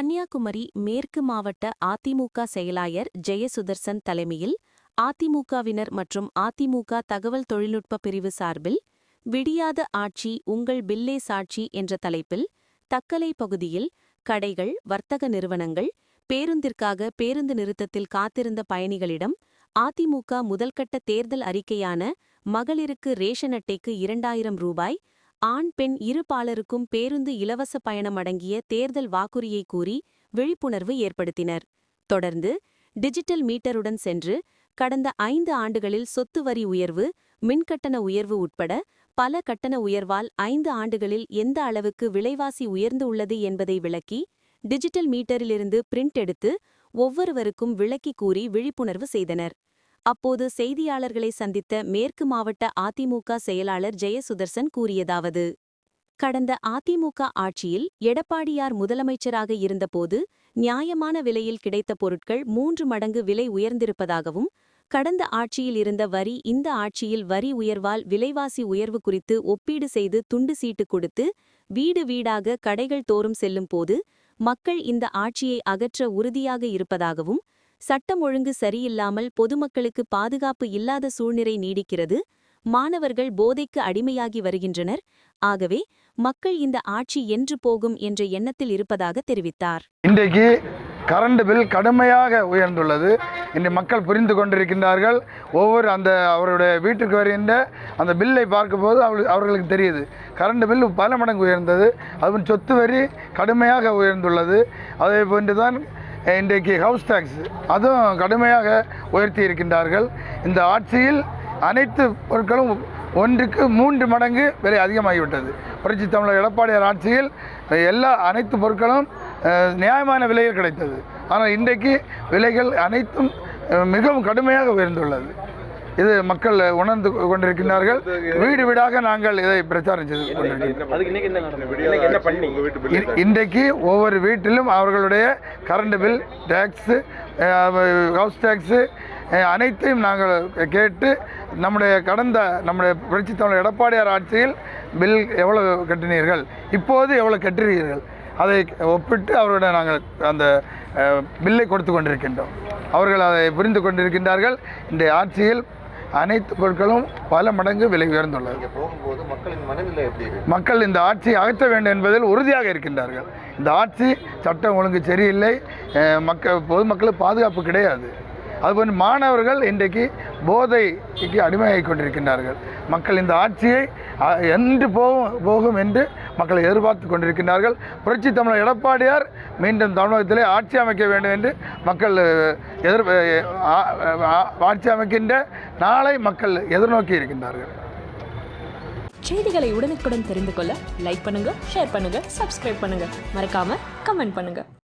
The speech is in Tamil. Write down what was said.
கன்னியாகுமரி மேற்கு மாவட்ட அதிமுக செயலாளர் ஜெயசுதர்சன் தலைமையில் அதிமுகவினர் மற்றும் அதிமுக தகவல் தொழில்நுட்ப பிரிவு சார்பில் விடியாத ஆட்சி உங்கள் பில்லே சாட்சி என்ற தலைப்பில் தக்கலை பகுதியில் கடைகள் வர்த்தக நிறுவனங்கள் பேருந்திற்காக பேருந்து நிறுத்தத்தில் காத்திருந்த பயணிகளிடம் அதிமுக முதல்கட்ட தேர்தல் அறிக்கையான மகளிருக்கு ரேஷன் அட்டைக்கு இரண்டாயிரம் ரூபாய் ஆண் பெண் இருபாலருக்கும் பேருந்து இலவச பயணம் அடங்கிய தேர்தல் வாக்குறுதியை கூறி விழிப்புணர்வு ஏற்படுத்தினர். தொடர்ந்து டிஜிட்டல் மீட்டருடன் சென்று கடந்த ஐந்து ஆண்டுகளில் சொத்து வரி உயர்வு மின்கட்டண உயர்வு உட்பட பல கட்டண உயர்வால் ஐந்து ஆண்டுகளில் எந்த அளவுக்கு விலைவாசி உயர்ந்து உள்ளது என்பதை விளக்கி டிஜிட்டல் மீட்டரிலிருந்து பிரிண்ட் எடுத்து ஒவ்வொருவருக்கும் விளக்கி கூறி விழிப்புணர்வு செய்தனர். அப்போது செய்தியாளர்களை சந்தித்த மேற்கு மாவட்ட அதிமுக செயலாளர் ஜெயசுதர்சன் கூறியதாவது கடந்த அதிமுக ஆட்சியில் எடப்பாடியார் முதலமைச்சராக இருந்தபோது நியாயமான விலையில் கிடைத்த பொருட்கள் மூன்று மடங்கு விலை உயர்ந்திருப்பதாகவும் கடந்த ஆட்சியில் இருந்த வரி இந்த ஆட்சியில் வரி உயர்வால் விலைவாசி உயர்வு குறித்து ஒப்பீடு செய்து துண்டு சீட்டு கொடுத்து வீடு வீடாக கடைகள் தோறும் செல்லும் போது மக்கள் இந்த ஆட்சியை அகற்ற உறுதியாக இருப்பதாகவும் சட்டம் ஒழுங்கு சரியில்லாமல் பொதுமக்களுக்கு பாதுகாப்பு இல்லாத சூழ்நிலை நீடிக்கிறது. மாணவர்கள் போதைக்கு அடிமையாகி வருகின்றனர். ஆகவே மக்கள் இந்த ஆட்சி என்று போகும் என்ற எண்ணத்தில் இருப்பதாக தெரிவித்தார். இன்றைக்கு கரண்ட் பில் கடுமையாக உயர்ந்துள்ளது. இன்று மக்கள் புரிந்து கொண்டிருக்கின்றார்கள். ஒவ்வொரு அந்த அவருடைய வீட்டுக்கு வருகின்ற அந்த பில்லை பார்க்கும்போது அவர்கள் அவர்களுக்கு தெரியுது. கரண்ட் பில் பல மடங்கு உயர்ந்தது. அதுவும் சொத்து வரி கடுமையாக உயர்ந்துள்ளது. அதே போன்று தான் இன்றைக்கு ஹவுஸ் டேக்ஸ் அதுவும் கடுமையாக உயர்த்தி இருக்கின்றார்கள். இந்த ஆட்சியில் அனைத்து பொருட்களும் ஒன்றுக்கு மூன்று மடங்கு விலை அதிகமாகிவிட்டது. புரட்சி தமிழர் எடப்பாடியார் ஆட்சியில் எல்லா அனைத்து பொருட்களும் நியாயமான விலையில் கிடைத்தது. ஆனால் இன்றைக்கு விலைகள் அனைத்தும் மிகவும் கடுமையாக உயர்ந்துள்ளது. இது மக்கள் உணர்ந்து கொண்டிருக்கின்றார்கள். வீடு வீடாக நாங்கள் இதை பிரச்சாரம் செய்து கொண்டிருக்கிறோம். அதுக்கு இன்னைக்கு என்ன நடந்தது? இன்னைக்கு என்ன பண்ணி? இ- இன்றைக்கு ஒவ்வொரு வீட்டிலும் அவர்களுடைய current bill tax house tax அனைத்தையும் நாங்கள் கேட்டு நம்முடைய கடந்த நம்முடைய புரட்சி தமிழர் எடப்பாடியார் ஆட்சியில் பில் எவ்வளவு கட்டினீர்கள்? இப்போது எவ்வளவு கட்டுறீர்கள் அதை ஒப்பிட்டு அவருடைய நாங்கள் அந்த பில்லை கொடுத்து கொண்டிருக்கின்றோம். அவர்கள் அதை புரிந்து கொண்டிருக்கின்றார்கள். இன்றைய ஆட்சியில் அனைத்து பொருட்களும் பல மடங்கு விலை உயர்ந்துள்ளது. மக்கள் இந்த ஆட்சியை அகற்ற வேண்டும் என்பதில் உறுதியாக இருக்கின்றார்கள். இந்த ஆட்சி சட்டம் ஒழுங்கு சரியில்லை. மக்கள் பொதுமக்களுக்கு பாதுகாப்பு கிடையாது. அதுபோன்று மாணவர்கள் இன்றைக்கு போதைக்கு அடிமையாகிக் கொண்டிருக்கின்றார்கள். மக்கள் இந்த ஆட்சியை என்று போகும் போகும் என்று மக்கள் எதிர்பார்த்து கொண்டிருக்கிறார்கள் புரட்சி தமிழர் எடப்பாடியார் மீண்டும் தமிழகத்திலே ஆட்சி அமைக்க வேண்டும் என்று மக்கள் எதிர் ஆட்சி அமைக்கின்ற நாளை மக்கள் எதிர்நோக்கி இருக்கின்றார்கள். செய்திகளை உடனுக்குடன் தெரிந்து கொள்ள லைக் பண்ணுங்க ஷேர் பண்ணுங்க சப்ஸ்கிரைப் பண்ணுங்க. மறக்காம கமெண்ட் பண்ணுங்க.